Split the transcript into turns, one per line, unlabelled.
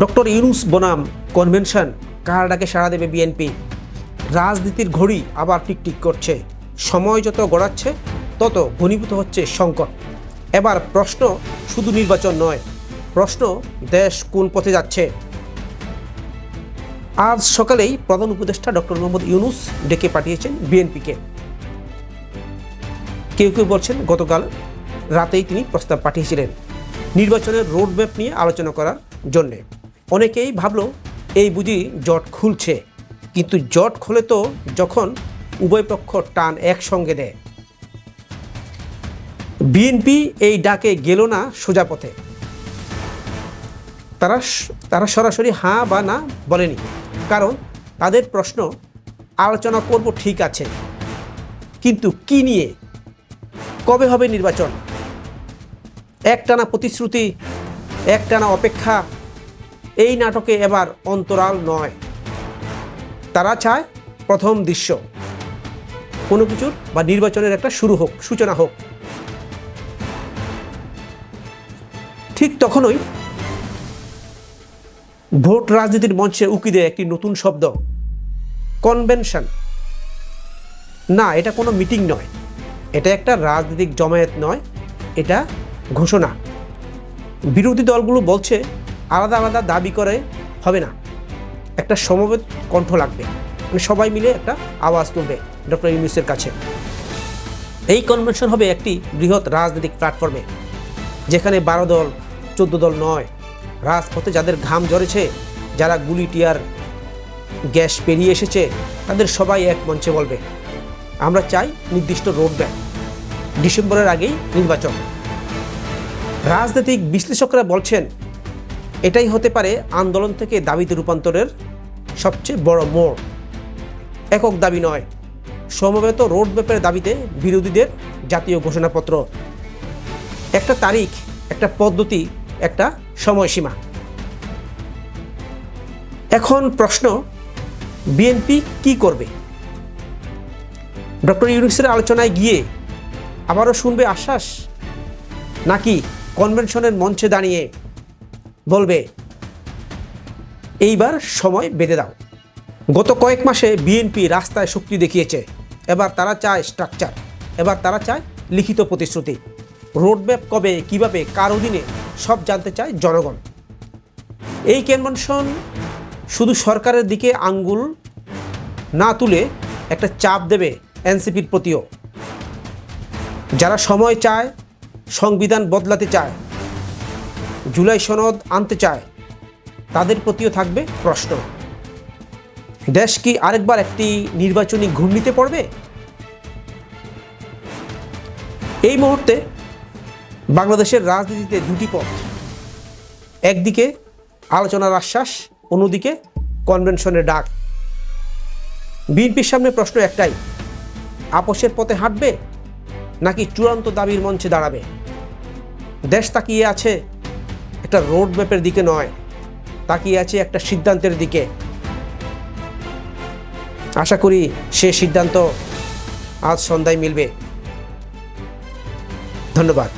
Doctor Yunus বনাম convention কার ডাকে সাড়া দেবে বিএনপি রাজনীতির ঘড়ি আবার টিকটিক করছে। সময় যত গড়াচ্ছে, তত ঘনীভূত হচ্ছে সংকট। এবার প্রশ্ন শুধু নির্বাচন নয়, প্রশ্ন দেশ কোন পথে যাচ্ছে? আজ সকালেই প্রধান উপদেষ্টা ডক্টর মোহাম্মদ ইউনুস ডেকে পাঠিয়েছেন বিএনপিকে কেউ কেউ বলছেন গতকাল রাতেই তিনি প্রস্তাব পাঠিয়েছিলেন। নির্বাচনের রোডম্যাপ নিয়ে আলোচনা করার জন্যে। অনেকেই ভাবলো, এই বুঝি জট খুলছে। কিন্তু জট খোলে তো যখন উভয় পক্ষ টান একসঙ্গে দেয়। বিএনপি এই ডাকে গেল না সোজা পথে। তারা তারা সরাসরি হাঁ বা না বলেনি, কারণ তাদের প্রশ্ন, আলোচনা করব ঠিক আছে, কিন্তু কি নিয়ে? কবে হবে নির্বাচন? একটানা প্রতিশ্রুতি, একটানা অপেক্ষা এই নাটকে এবার অন্তরাল নয়। তারা চায় প্রথম দৃশ্য। কোনো কিছুর বা নির্বাচনের একটা শুরু হোক, সূচনা হোক। ঠিক তখনই ভোট রাজনীতির মঞ্চে উকি দেয় একটি নতুন শব্দ, কনভেনশন। না, এটা কোনো মিটিং নয়। এটা একটা রাজনৈতিক জমায়েত নয়, এটা ঘোষণা। বিরোধী দলগুলো বলছে আলাদা আলাদা দাবি করে হবে না। একটা সমবেত কণ্ঠ লাগবে। মানে সবাই মিলে একটা আওয়াজ তুলবে ডক্টর ইউনুসের কাছে। এই কনভেনশন হবে একটি বৃহৎ রাজনৈতিক প্ল্যাটফর্মে, যেখানে বারো দল, চোদ্দ দল নয়, রাজপথে যাদের ঘাম ঝরেছে, যারা গুলি, টিয়ার, গ্যাস পেরিয়ে এসেছে, তাদের সবাই এক মঞ্চে বলবে, আমরা চাই নির্দিষ্ট রোড ম্যাপ ডিসেম্বরের আগেই নির্বাচন। রাজনৈতিক বিশ্লেষকরা বলছেন এটাই হতে পারে আন্দোলন থেকে দাবিতে রূপান্তরের সবচেয়ে বড় মোড়। একক দাবি নয়, সমবেত রোড ম্যাপের দাবিতে বিরোধীদের জাতীয় ঘোষণাপত্র। একটা তারিখ, একটা পদ্ধতি, একটা সময়সীমা। এখন প্রশ্ন, বিএনপি কি করবে? ডক্টর ইউনুসের আলোচনায় গিয়ে আবারও শুনবে আশ্বাস, নাকি কনভেনশনের মঞ্চে দাঁড়িয়ে বলবে, এইবার সময় বেঁধে দাও। গত কয়েক মাসে বিএনপি রাস্তায় শক্তি দেখিয়েছে। এবার তারা চায় স্ট্রাকচার এবার তারা চায় লিখিত প্রতিশ্রুতি। রোডম্যাপ কবে, কীভাবে, কার অধীনে, সব জানতে চায় জনগণ। এই কনভেনশন শুধু সরকারের দিকে আঙ্গুল না তুলে একটা চাপ দেবে এনসিপির প্রতিও। যারা সময় চায়, সংবিধান বদলাতে চায় জুলাই সনদ আনতে চায়, তাদের প্রতিও থাকবে প্রশ্ন। দেশ কি আরেকবার একটি নির্বাচনী ঘূর্ণিতে পড়বে? এই মুহূর্তে বাংলাদেশের রাজনীতিতে দুটি পথ। একদিকে আলোচনার আশ্বাস, অন্যদিকে কনভেনশনের ডাক। বিএনপির সামনে প্রশ্ন একটাই, আপোষের পথে হাঁটবে নাকি চূড়ান্ত দাবির মঞ্চে দাঁড়াবে? দেশ তাকিয়ে আছে একটা রোড ম্যাপের দিকে নয়, তাকিয়ে আছে একটা সিদ্ধান্তের দিকে। আশা করি সে সিদ্ধান্ত আজ সন্ধ্যায় মিলবে। ধন্যবাদ।